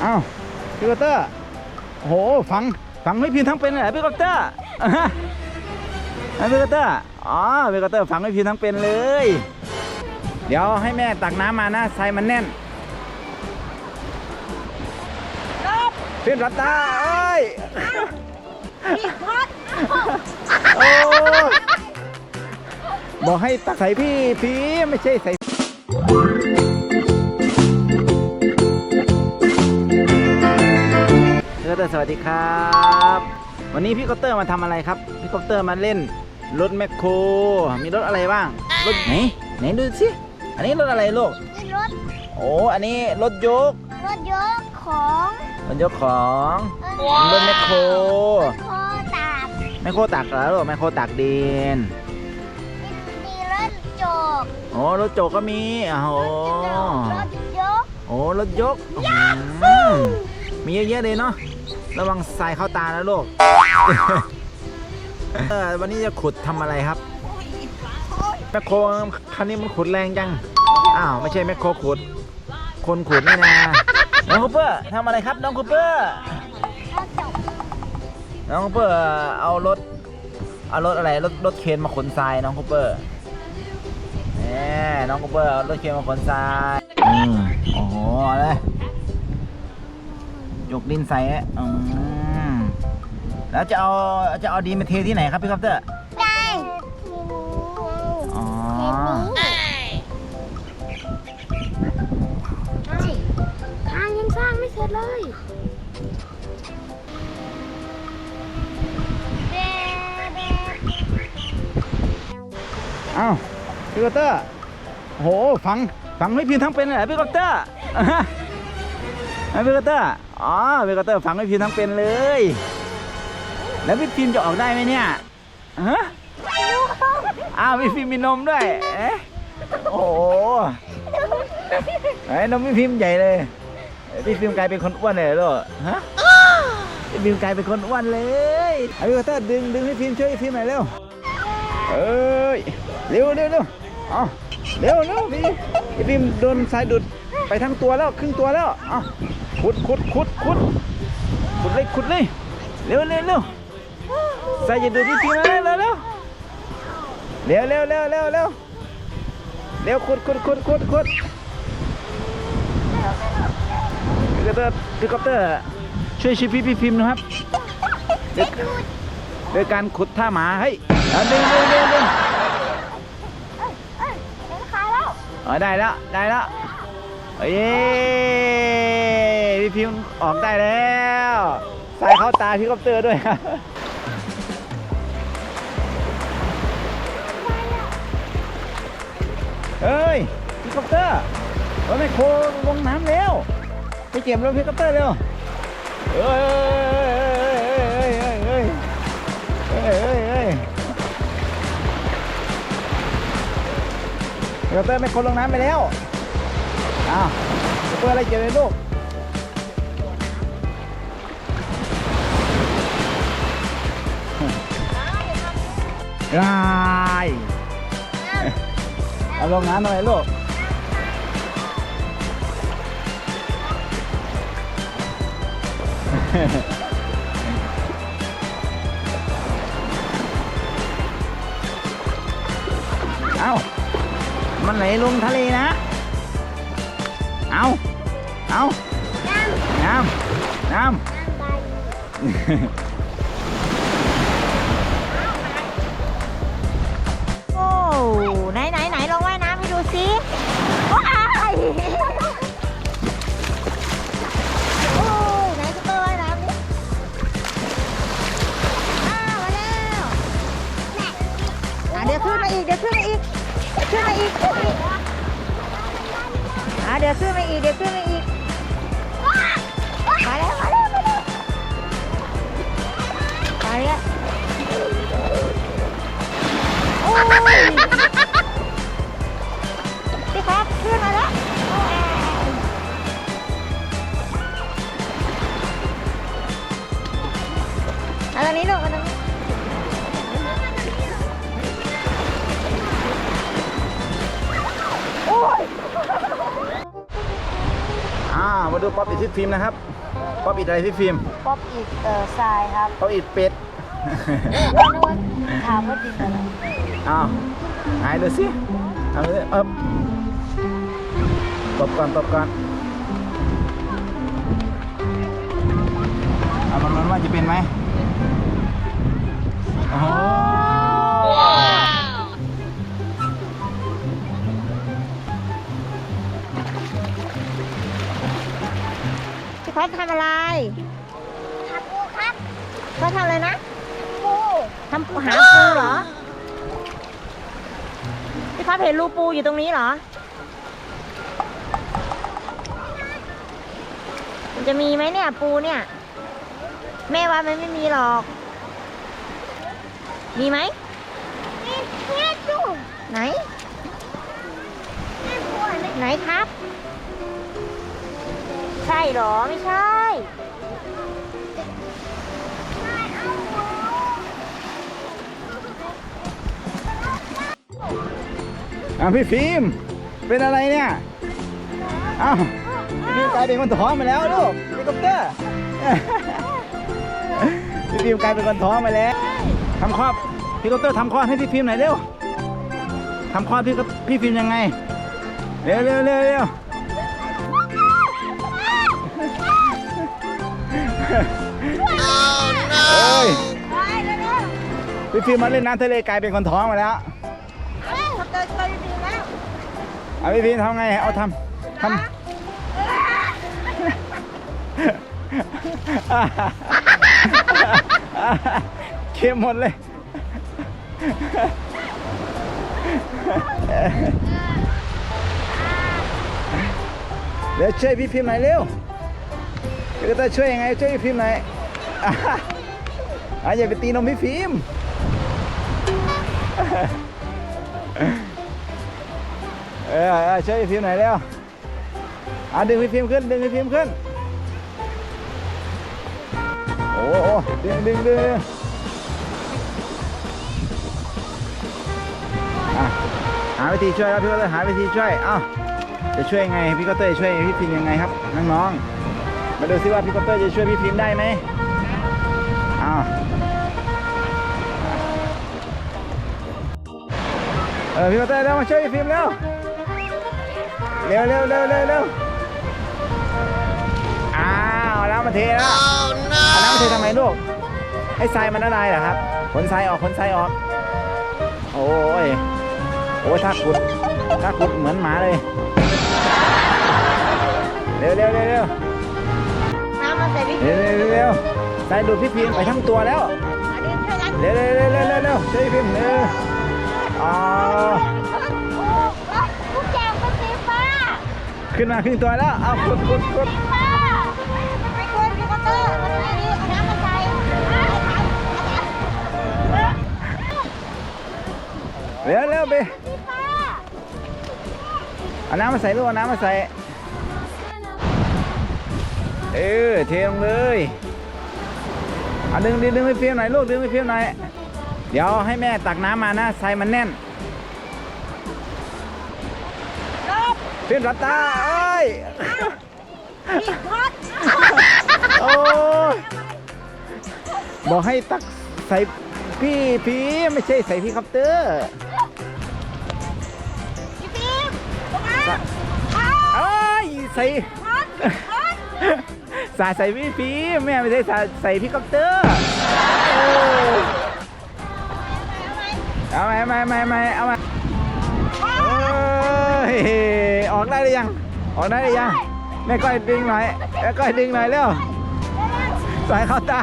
เอ้าพี่กอตเตอร์โอ้โหฝังฝังไม่พิมพ์ทั้งเป็นเลยเหรอพี่กอตเตอร์อะฮะพี่กอตเตอร์อ๋อพี่กอตเตอร์ฝังไม่พิมพ์ทั้งเป็นเลย เดี๋ยวให้แม่ตักน้ำมานะใส่มันแน่นพิมพ์รับตาเอ้ยพี่พอดโอ้บอกให้ตักใส่พี่พี่ไม่ใช่ใส่ เตอร์สวัสดีครับ วันนี้พี่คอปเตอร์มาทำอะไรครับ พี่คอปเตอร์มาเล่นรถแมคโคร มีรถอะไรบ้าง รถไหนไหนดูสิอันนี้รถอะไรลูกนี่รถ โอ้อันนี้รถยก รถยกของรถยกของรถแมคโครคอตากแมคโครตักเหรอลูกแมคโครตักดินมีรถโจกโอ้รถโจกก็มีโอ้โหรถยกโอ้รถยกอืมมีเยอะแยะเลยเนาะ ระวังสายเข้าตานะลูก เออวันนี้จะขุดทำอะไรครับแมคโครคันนี้มันขุดแรงจัง อ้าว ไม่ใช่แมคโครขุด คนขุดนี่นะน้องคูเปอร์ทำอะไรครับ น้องคูเปอร์ น้องคูเปอร์เอารถ เอารถอะไร รถรถเคนมาขนทรายน้องคูเปอร์แหมน้องคูเปอร์เอารถเคนมาขนทราย อืมโอ้โหเอาเลย กดินใส่อะอืมแล้วจะเอาจะเอาดินมาเทที่ไหนครับพี่คอปเตอร์ได้อ๋อทางยังสร้างไม่เสร็จเลยเอ้าพี่คอปเตอร์โอ้โหฝังฝังไม่พิมพ์ทั้งเป็นเลยเหรอพี่คอปเตอร์อะฮะ อะพี่คอเตอร์อ๋อพี่คอปเตอร์ฝังไม่พิมพ์ทั้งเป็นเลย แล้วพี่พิมพ์จะออกได้ไหมเนี่ยฮะอ้าวพี่พิมพ์มีนมด้วยเอ๊ะโอ้โหไอ้นมพี่พิมพ์ใหญ่เลยพี่พิมพ์กลายเป็นคนอ้วนเลยเหรอฮะพี่พิมพ์กลายเป็นคนอ้วนเลยเอาพี่คอปเตอร์ดึงดึงพี่พิมพ์ช่วยพี่พิมพ์หน่อยเร็วเอ้ยเร็วเร็วเร็วเอาเร็วเร็วพี่พี่พิมโดนสายดุดไปทั้งตัวแล้วครึ่งตัวแล้วเอา ขุดขุดขุดขุดขุดเลยขุดเลยเร็วเร็วเร็วใสายจะดูดพี่พิมาเร็วเร็วเร็วเร็วเร็วเร็วเร็วเร็วเร็วขุดขุดขุดขุดขุดพี่คอปเตอร์พี่คอปเตอร์ช่วยชีวิตพี่พิมพ์นะครับโดยการขุดท่าหมาเฮ้ยเดึงดึงดึงดึงเอ้ยเอ้ยเห็นขาแล้วอ๋อได้แล้วได้แล้วเอ้ย พิมพ์ออกได้แล้วใส่เข้าตาพี่คอปเตอร์ด้วยครับเฮ้ยพี่คอปเตอร์รถไม่โคลงน้ำแล้วไปเก็บรถพี่คอปเตอร์เร็วเฮ้ยเฮ้ยเฮ้ยเฮ้ยเฮ้ยเฮ้ยคอปเตอร์แม่โครลงน้ำไปแล้วอ้าวคอปเตอร์อะไรเก็บเลยลูก ได้เอาลงน้ำหน่อยลูกเอามันไหลลงทะเลนะ เอาเอาน้ำน้ำโเดี๋ยวขึ้นมาอีก เดี๋ยวขึ้นมาอีก มาแล้ว มาแล้ว มาแล้วมาแล้วโอ้ย ป๊อปอิดพี่ฟิล์มนะครับป๊อปอิดอะไรพี่ฟิล์มป๊อปอีกเอ่อทรายครับป๊อปอิดเป็ดไม่รู้ว่าถามว่าดินอะไรอ้าวหายดูสิเอาเลยเอ๊บตบก่อนตบก่อนเอามันมันว่าจะเป็นไหม ทำปูเหรอ พี่พัดเห็นรูปูอยู่ตรงนี้เหรอ มันจะมีไหมเนี่ยปูเนี่ย แม่ว่ามันไม่มีหรอก มีไหมไหนไรไหนครับ ใช่เหรอ ไม่ใช่ อะพี่ฟิล์มเป็นอะไรเนี่ยอ้าวพี่ฟิล์มกลายเป็นคนท้องไปแล้วลูกพี่คอปเตอร์ พี่ฟิล์มกลายเป็นคนท้องไปแล้วทำคลอดพี่คอปเตอร์ทำคลอดให้พี่ฟิล์มหน่อยเร็วทำคลอดพี่กับพี่ฟิล์มยังไงเร็วเร็วเร็วเร็วเอ้ยไปแล้วนะพี่ฟิล์มมาเล่นน้ำทะเลกลายเป็นคนท้องมาแล้ว เอาพี่ฟิล์มทำไงเอาทำทำเค็มหมดเลยเดี๋ยวช่วยพี่พิมพ์หน่อยเร็วเดี๋ยวจะช่วยยังไงช่วยพี่พิมพ์หน่อยอะอะอย่าไปตีนมพี่พิมพ์ เออเออช่วยพี่พิมพ์หน่อยเร็วอะดึงพี่พิมพ์ขึ้น ดึงพี่พิมพ์ขึ้น โอ้โหดึงดึงดึงอะหาวิธีช่วยครับพี่ก็เลยหาวิธีช่วยเอ้าจะช่วยยังไงพี่ก็เตยช่วยพี่พิมพ์ยังไงครับน้องๆมาดูซิว่าพี่ก็เตยจะช่วยพี่พิมพ์ได้ไหมอ้าวเออพี่ก็เตยเร็วมาช่วยพี่พิมพ์เร็ว เร็วเร็วเร็วเร็วเร็วอ้าวเอาน้ำมาเทแล้วเอาน้ำมาเททำไมลูก ให้ทรายมันละลายเหรอครับขนทรายออกขนทรายออก โอ้ยโอ้ยถ้าขุดถ้าขุดเหมือนหมาเลย เร็วเร็วเร็วเร็วน้ำมาใส่พี่เร็วเร็วเร็วเร็วทรายดูดพี่พิมพ์ไปทั้งตัวแล้ว อันนี้ช่วยกันเร็วเร็วเร็วเร็วเร็วเร็วช่วยพี่พิมพ์เร็วอ๋อ ขึ้นมาครึ่งตัวแล้ว เอาขุดขุดคุยกับเตอร์มันไม่ดีเอาน้ำมาใส่เร็วเร็วไปเอาน้ำมาใส่ลูกเอาน้ำมาใส่ เออเทลงเลยเอาดึงดึงดึงไปเพียมหน่อยลูกดึงไปเพียมหน่อย เดี๋ยวให้แม่ตักน้ำมานะใส่มันแน่น เพียมรับตาเอ้ยโอ้ยบอกให้ตักใส่พี่พีไม่ใช่ใส่พี่คัปเตอร์พี่ฟิล์มเอ้ยใส่สาใส่พี่พีแม่ไม่ใช่สาใส่พี่คัปเตอร์โอ้เอาไหมเอาไหมเอาไหมเอาไหมเอาไหมเอ้ย ออกได้หรือยัง ออกได้หรือยังแม่ก้อยดึงหน่อยแม่ก้อยดึงหน่อยเร็วใส่เข้าตา